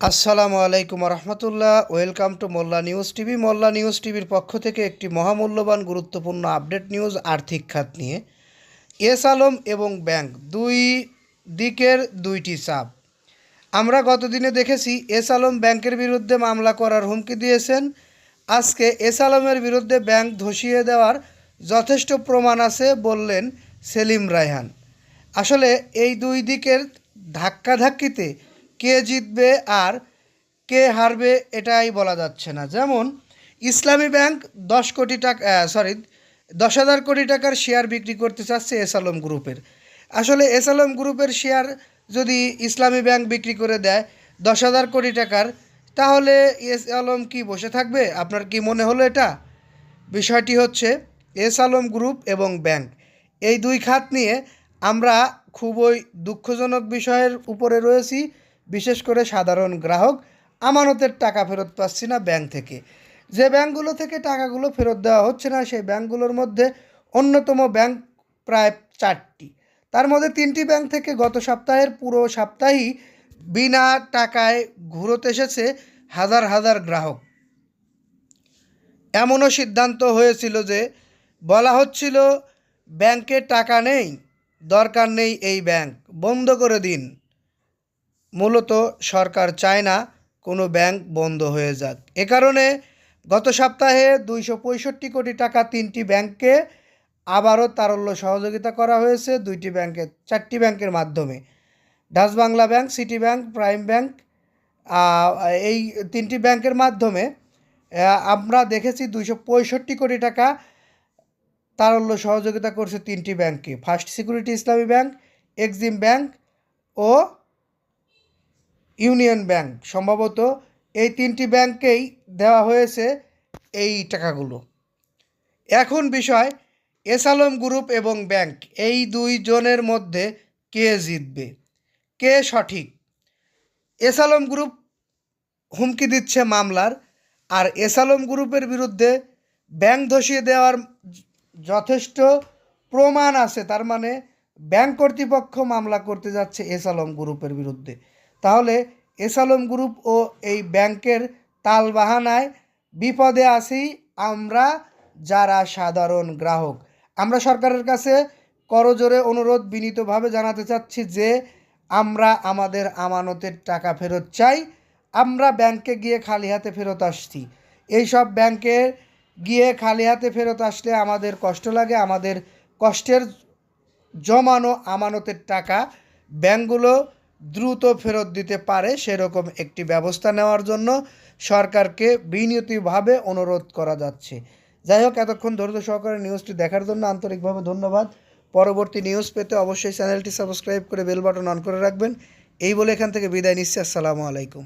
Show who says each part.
Speaker 1: আসসালামু আলাইকুম রহমতুল্লাহ welcome to Molla news TV. Molla news টিভির পক্ষ থেকে একটি মহামূল্যবান, গুরুত্বপূর্ণ আপডেট নিউজ আর্থিক খাত নিয়ে। এস আলম এবং ব্যাংক দুই দিকের দুইটি চাপ। আমরা গতদিনে দেখেছি, এস আলম ব্যাংকের বিরুদ্ধে মামলা করার হুমকি দিয়েছেন। আজকে এস আলমের বিরুদ্ধে ব্যাংক ধসিয়ে দেওয়ার যথেষ্ট প্রমাণ আছে বললেন সেলিম রায়হান। আসলে এই দুই দিকের ধাক্কাধাক্কিতে কে জিতবে আর কে হারবে এটাই বলা যাচ্ছে না। যেমন, ইসলামী ব্যাংক দশ কোটি টাকা সরি দশ হাজার কোটি টাকার শেয়ার বিক্রি করতে চাচ্ছে এস আলম গ্রুপের আসলে এস আলম গ্রুপের শেয়ার যদি ইসলামী ব্যাংক বিক্রি করে দেয় দশ হাজার কোটি টাকার, তাহলে এস আলম কি বসে থাকবে? আপনার কি মনে হলো এটা? বিষয়টি হচ্ছে এস আলম গ্রুপ এবং ব্যাংক। এই দুই খাত নিয়ে আমরা খুবই দুঃখজনক বিষয়ের উপরে রয়েছি। বিশেষ করে সাধারণ গ্রাহক আমানতের টাকা ফেরত পাচ্ছি না ব্যাংক থেকে। যে ব্যাংকগুলো থেকে টাকাগুলো ফেরত দেওয়া হচ্ছে না, সেই ব্যাংকগুলোর মধ্যে অন্যতম ব্যাংক প্রায় চারটি। তার মধ্যে তিনটি ব্যাংক থেকে গত সপ্তাহের পুরো সপ্তাহেই বিনা টাকায় ঘুরোতে এসেছে হাজার হাজার গ্রাহক। এমনও সিদ্ধান্ত হয়েছিল যে বলা হচ্ছিল, ব্যাংকে টাকা নেই, দরকার নেই এই ব্যাংক, বন্ধ করে দিন। মূলত সরকার চায় না কোনো ব্যাংক বন্ধ হয়ে যাক। এ কারণে গত সপ্তাহে দুইশো পঁয়ষট্টি কোটি টাকা তিনটি ব্যাংককে আবারও তারল্য সহযোগিতা করা হয়েছে, দুইটি ব্যাংকের চারটি ব্যাংকের মাধ্যমে। Dutch Bangla bank, city bank, prime bank এই তিনটি ব্যাংকের মাধ্যমে আমরা দেখেছি দুইশো পঁয়ষট্টি কোটি টাকা তারল্য সহযোগিতা করছে তিনটি ব্যাংকে first security Islami bank, Exim bank ও ইউনিয়ন ব্যাংক। সম্ভবত এই তিনটি ব্যাংকেই দেওয়া হয়েছে এই টাকাগুলো। এখন বিষয় এস আলম গ্রুপ এবং ব্যাংক এই দুই জনের মধ্যে কে জিতবে? কে সঠিক? এস আলম গ্রুপ হুমকি দিচ্ছে মামলার আর এস আলম গ্রুপের বিরুদ্ধে ব্যাংক ধসিয়ে দেওয়ার যথেষ্ট প্রমাণ আছে। তার মানে ব্যাংক কর্তৃপক্ষ মামলা করতে যাচ্ছে এস আলম গ্রুপের বিরুদ্ধে। তাহলে এস আলম গ্রুপ ও এই ব্যাংকের তালবাহানায় বিপদে আছি আমরা যারা সাধারণ গ্রাহক। আমরা সরকারের কাছে করজোরে অনুরোধ বিনীতভাবে জানাতে চাচ্ছি যে, আমরা আমাদের আমানতের টাকা ফেরত চাই। আমরা ব্যাংকে গিয়ে খালি হাতে ফেরত আসছি। এইসব ব্যাংকে গিয়ে খালি হাতে ফেরত আসলে আমাদের কষ্ট লাগে। আমাদের কষ্টের জমানো আমানতের টাকা ব্যাংকগুলো দ্রুত ফেরত দিতে পারে সেরকম একটি ব্যবস্থা নেওয়ার জন্য সরকারকে বিনিয়তিভাবে অনুরোধ করা যাচ্ছে। যাই হোক, এতক্ষণ ধৈর্য সহকারে নিউজটি দেখার জন্য আন্তরিকভাবে ধন্যবাদ। পরবর্তী নিউজ পেতে অবশ্যই চ্যানেলটি সাবস্ক্রাইব করে বেল বাটন অন করে রাখবেন। এই বলে এখান থেকে বিদায় নিচ্ছি। আসসালামু আলাইকুম।